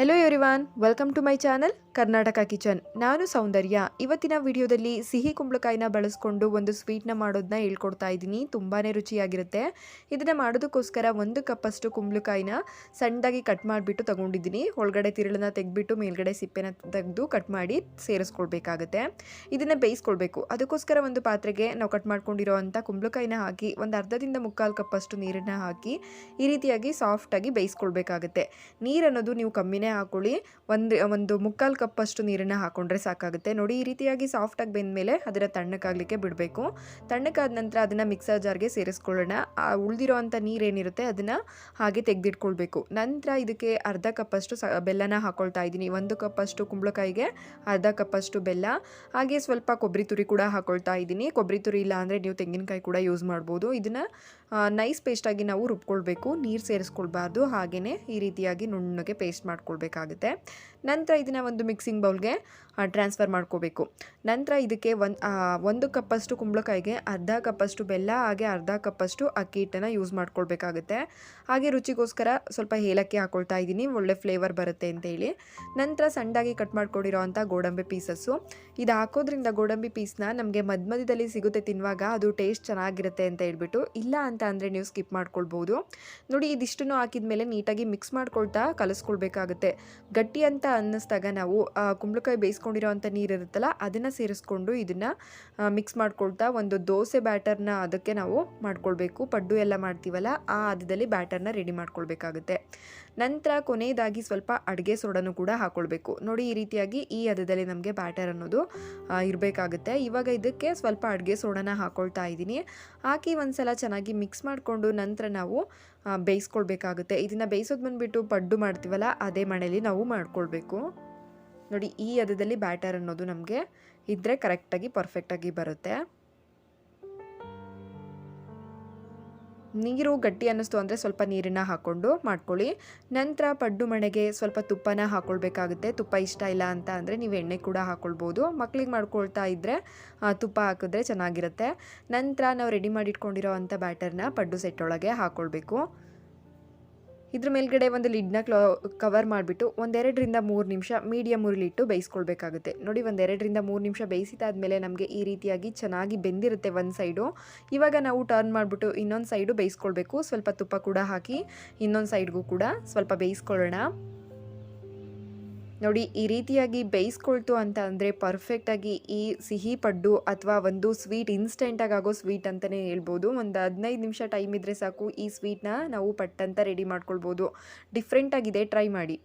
Hello everyone welcome to my channel Karnataka kitchen ನಾನು ಸೌಂದರ್ಯ. ಇವತ್ತಿನ ವಿಡಿಯೋದಲ್ಲಿ ಸಿಹಿ ಕುಂಬಳಕಾಯಿನ ಬಳಸ್ಕೊಂಡು ಒಂದು ಸ್ವೀಟ್ನ ಮಾಡೋದನ್ನ ಹೇಳ್ಕೊಡ್ತಾ ಇದ್ದೀನಿ. ತುಂಬಾ ರುಚಿಯಾಗಿರುತ್ತೆ. ಇದನ್ನು ಮಾಡೋದಕ್ಕೋಸ್ಕರ ಒಂದು ಕಪ್ಪಷ್ಟು ಕುಂಬಳಕಾಯಿನ ಸಣ್ಣದಾಗಿ ಕಟ್ ಮಾಡಿಬಿಟ್ಟು ತಗೊಂಡಿದ್ದೀನಿ. ಒಳಗಡೆ ತಿರುಳನ್ನ ತೆಗೆದ್ಬಿಟ್ಟು ಮೇಲ್ಗಡೆ ಸಿಪ್ಪೆನ ತೆಗೆದು ಕಟ್ ಮಾಡಿ ಸೇರಿಸ್ಕೊಳ್ಬೇಕಾಗತ್ತೆ. ಇದನ್ನು ಬೇಯಿಸ್ಕೊಳ್ಬೇಕು. ಅದಕ್ಕೋಸ್ಕರ ಒಂದು ಪಾತ್ರೆಗೆ ನಾವು ಕಟ್ ಮಾಡ್ಕೊಂಡಿರೋ ಅಂಥ ಕುಂಬಳಕಾಯಿನ ಹಾಕಿ ಒಂದು ಅರ್ಧದಿಂದ ಮುಕ್ಕಾಲು ಕಪ್ಪಷ್ಟು ನೀರನ್ನು ಹಾಕಿ ಈ ರೀತಿಯಾಗಿ ಸಾಫ್ಟಾಗಿ ಬೇಯಿಸ್ಕೊಳ್ಬೇಕಾಗತ್ತೆ. ನೀರನ್ನೋದು ನೀವು ಕಮ್ಮಿನೇ ಹಾಕೊಳ್ಳಿ. ಒಂದು ಒಂದು ಮುಕ್ಕಾಲು ಕಪ್ಪಷ್ಟು ನೀರನ್ನು ಹಾಕೊಂಡ್ರೆ ಸಾಕಾಗುತ್ತೆ. ನೋಡಿ, ಈ ರೀತಿಯಾಗಿ ಸಾಫ್ಟಾಗಿ ಬೆಂದಮೇಲೆ ಅದರ ತಣ್ಣಕ್ಕಾಗಲಿಕ್ಕೆ ಬಿಡಬೇಕು. ತಣ್ಣಕ್ಕಾದ ನಂತರ ಅದನ್ನು ಮಿಕ್ಸರ್ ಜಾರ್ಗೆ ಸೇರಿಸ್ಕೊಳ್ಳೋಣ. ಆ ಉಳಿದಿರೋ ಅಂಥ ನೀರೇನಿರುತ್ತೆ ಅದನ್ನು ಹಾಗೆ ತೆಗೆದಿಟ್ಕೊಳ್ಬೇಕು. ನಂತರ ಇದಕ್ಕೆ ಅರ್ಧ ಕಪ್ಪಷ್ಟು ಸ, ಬೆಲ್ಲನ ಹಾಕ್ಕೊಳ್ತಾ ಇದ್ದೀನಿ. ಒಂದು ಕಪ್ಪಷ್ಟು ಕುಂಬಳಕಾಯಿಗೆ ಅರ್ಧ ಕಪ್ಪಷ್ಟು ಬೆಲ್ಲ. ಹಾಗೆ ಸ್ವಲ್ಪ ಕೊಬ್ಬರಿ ತುರಿ ಕೂಡ ಹಾಕ್ಕೊಳ್ತಾ ಇದ್ದೀನಿ. ಕೊಬ್ಬರಿ ತುರಿ ಇಲ್ಲ ಅಂದರೆ ನೀವು ತೆಂಗಿನಕಾಯಿ ಕೂಡ ಯೂಸ್ ಮಾಡ್ಬೋದು. ಇದನ್ನು ನೈಸ್ ಪೇಸ್ಟಾಗಿ ನಾವು ರುಬ್ಕೊಳ್ಬೇಕು. ನೀರು ಸೇರಿಸ್ಕೊಳ್ಬಾರ್ದು. ಹಾಗೆಯೇ ಈ ರೀತಿಯಾಗಿ ನುಣ್ಣಗೆ ಪೇಸ್ಟ್ ಮಾಡ್ಕೊಳ್ಬೇಕಾಗುತ್ತೆ ನಂತರ ಇದನ್ನು ಒಂದು ಮಿಕ್ಸಿಂಗ್ ಬೌಲ್ಗೆ ಟ್ರಾನ್ಸ್ಫರ್ ಮಾಡ್ಕೋಬೇಕು. ನಂತರ ಇದಕ್ಕೆ ಒಂದು ಒಂದು ಕಪ್ಪಷ್ಟು ಕುಂಬಳಕಾಯಿಗೆ ಅರ್ಧ ಕಪ್ಪಷ್ಟು ಬೆಲ್ಲ, ಹಾಗೆ ಅರ್ಧ ಕಪ್ಪಷ್ಟು ಅಕ್ಕಿ ಹಿಟ್ಟನ್ನು ಯೂಸ್ ಮಾಡ್ಕೊಳ್ಬೇಕಾಗುತ್ತೆ. ಹಾಗೆ ರುಚಿಗೋಸ್ಕರ ಸ್ವಲ್ಪ ಏಲಕ್ಕಿ ಹಾಕೊಳ್ತಾ ಇದ್ದೀನಿ, ಒಳ್ಳೆ ಫ್ಲೇವರ್ ಬರುತ್ತೆ ಅಂತೇಳಿ ನಂತರ ಸಣ್ಣದಾಗಿ ಕಟ್ ಮಾಡ್ಕೊಂಡಿರೋ ಅಂಥ ಗೋಡಂಬಿ ಪೀಸಸ್ಸು ಇದು ಹಾಕೋದ್ರಿಂದ ಗೋಡಂಬಿ ಪೀಸ್ನ ನಮಗೆ ಮಧ್ಯ ಮಧ್ಯದಲ್ಲಿ ಸಿಗುತ್ತೆ ತಿನ್ನುವಾಗ ಅದು ಟೇಸ್ಟ್ ಚೆನ್ನಾಗಿರುತ್ತೆ ಅಂತ ಹೇಳ್ಬಿಟ್ಟು, ಇಲ್ಲ ಅಂತ ಅಂದರೆ ನೀವು ಸ್ಕಿಪ್ ಮಾಡ್ಕೊಳ್ಬೋದು. ನೋಡಿ ಇದಿಷ್ಟನ್ನು ಹಾಕಿದ ಮೇಲೆ ನೀಟಾಗಿ ಮಿಕ್ಸ್ ಮಾಡ್ಕೊಳ್ತಾ ಕಲಿಸ್ಕೊಳ್ಬೇಕಾಗುತ್ತೆ. ಗಟ್ಟಿ ಅಂತ ಅನ್ನಿಸ್ದಾಗ ನಾವು ಕುಂಬಳಕಾಯಿ ಬೇಯಿಸ್ಕೊಂಡಿರೋ ಅಂಥ ನೀರು ಇರುತ್ತಲ್ಲ, ಅದನ್ನು ಸೇರಿಸ್ಕೊಂಡು ಇದನ್ನು ಮಿಕ್ಸ್ ಮಾಡ್ಕೊಳ್ತಾ ಒಂದು ದೋಸೆ ಬ್ಯಾಟರ್ನ ಅದಕ್ಕೆ ನಾವು ಮಾಡ್ಕೊಳ್ಬೇಕು. ಪಡ್ಡು ಎಲ್ಲ ಮಾಡ್ತೀವಲ್ಲ, ಆ ಹದದಲ್ಲಿ ಬ್ಯಾಟರ್ನ ರೆಡಿ ಮಾಡ್ಕೊಳ್ಬೇಕಾಗುತ್ತೆ. ನಂತರ ಕೊನೆಯದಾಗಿ ಸ್ವಲ್ಪ ಅಡುಗೆ ಸೋಡನ್ನು ಕೂಡ ಹಾಕ್ಕೊಳ್ಬೇಕು ನೋಡಿ, ಈ ರೀತಿಯಾಗಿ ಈ ಹದದಲ್ಲಿ ನಮಗೆ ಬ್ಯಾಟರ್ ಅನ್ನೋದು ಇರಬೇಕಾಗುತ್ತೆ. ಇವಾಗ ಇದಕ್ಕೆ ಸ್ವಲ್ಪ ಅಡುಗೆ ಸೋಡನ ಹಾಕ್ಕೊಳ್ತಾ ಇದ್ದೀನಿ. ಹಾಕಿ ಒಂದ್ಸಲ ಚೆನ್ನಾಗಿ ಮಿಕ್ಸ್ ಮಾಡಿಕೊಂಡು ನಂತರ ನಾವು ಬೇಯಿಸ್ಕೊಳ್ಬೇಕಾಗುತ್ತೆ. ಇದನ್ನು ಬೇಯಿಸೋದು ಬಂದುಬಿಟ್ಟು ಪಡ್ಡು ಮಾಡ್ತೀವಲ್ಲ, ಅದೇ ಮನೇಲಿ ನಾವು ಮಾಡ್ಕೊಳ್ಬೇಕು. ನೋಡಿ, ಈ ಹದದಲ್ಲಿ ಬ್ಯಾಟರ್ ಅನ್ನೋದು ನಮಗೆ ಇದ್ದರೆ ಕರೆಕ್ಟಾಗಿ ಪರ್ಫೆಕ್ಟಾಗಿ ಬರುತ್ತೆ. ನೀರು ಗಟ್ಟಿ ಅನ್ನಿಸ್ತು ಅಂದರೆ ಸ್ವಲ್ಪ ನೀರನ್ನ ಹಾಕ್ಕೊಂಡು ಮಾಡ್ಕೊಳ್ಳಿ. ನಂತರ ಪಡ್ಡು ಮಣೆಗೆ ಸ್ವಲ್ಪ ತುಪ್ಪನ ಹಾಕ್ಕೊಳ್ಬೇಕಾಗುತ್ತೆ ತುಪ್ಪ ಇಷ್ಟ ಇಲ್ಲ ಅಂತ ಅಂದರೆ ನೀವು ಎಣ್ಣೆ ಕೂಡ ಹಾಕ್ಕೊಳ್ಬೋದು ಮಕ್ಳಿಗೆ ಮಾಡ್ಕೊಳ್ತಾ ಇದ್ದರೆ ತುಪ್ಪ ಹಾಕಿದ್ರೆ ಚೆನ್ನಾಗಿರುತ್ತೆ. ನಂತರ ನಾವು ರೆಡಿ ಮಾಡಿಟ್ಕೊಂಡಿರೋ ಅಂಥ ಬ್ಯಾಟರ್ನ ಪಡ್ಡು ಸೆಟ್ಟೊಳಗೆ ಹಾಕ್ಕೊಳ್ಬೇಕು ಇದ್ರ ಮೇಲ್ಗಡೆ ಒಂದು ಲಿಡ್ನ ಕ್ಲೋ ಕವರ್ ಮಾಡಿಬಿಟ್ಟು ಒಂದೆರಡರಿಂದ ಮೂರು ನಿಮಿಷ ಮೀಡಿಯಮ್ ಉರಿಲಿಟ್ಟು ಬೇಯಿಸ್ಕೊಳ್ಬೇಕಾಗುತ್ತೆ. ನೋಡಿ ಒಂದೆರಡರಿಂದ ಮೂರು ನಿಮಿಷ ಬೇಯಿಸಿದಾದ್ಮೇಲೆ ನಮಗೆ ಈ ರೀತಿಯಾಗಿ ಚೆನ್ನಾಗಿ ಬೆಂದಿರುತ್ತೆ ಒಂದು ಸೈಡು ಇವಾಗ ನಾವು ಟರ್ನ್ ಮಾಡಿಬಿಟ್ಟು ಇನ್ನೊಂದು ಸೈಡು ಬೇಯಿಸ್ಕೊಳ್ಬೇಕು. ಸ್ವಲ್ಪ ತುಪ್ಪ ಕೂಡ ಹಾಕಿ ಇನ್ನೊಂದು ಸೈಡ್ಗೂ ಕೂಡ ಸ್ವಲ್ಪ ಬೇಯಿಸ್ಕೊಳ್ಳೋಣ. ನೋಡಿ, ಈ ರೀತಿಯಾಗಿ ಬೇಯಿಸ್ಕೊಳ್ತು ಅಂತ ಅಂದರೆ ಪರ್ಫೆಕ್ಟಾಗಿ ಈ ಸಿಹಿ ಪಡ್ಡು ಅಥವಾ ಒಂದು ಸ್ವೀಟ್ ಇನ್ಸ್ಟೆಂಟಾಗಿ ಆಗೋ ಸ್ವೀಟ್ ಅಂತಲೇ ಹೇಳ್ಬೋದು. ಒಂದು ಹದಿನೈದು ನಿಮಿಷ ಟೈಮ್ ಇದ್ದರೆ ಸಾಕು ಈ ಸ್ವೀಟ್ನ ನಾವು ಪಟ್ಟಂತ ರೆಡಿ ಮಾಡ್ಕೊಳ್ಬೋದು. ಡಿಫ್ರೆಂಟಾಗಿದೆ ಟ್ರೈ ಮಾಡಿ.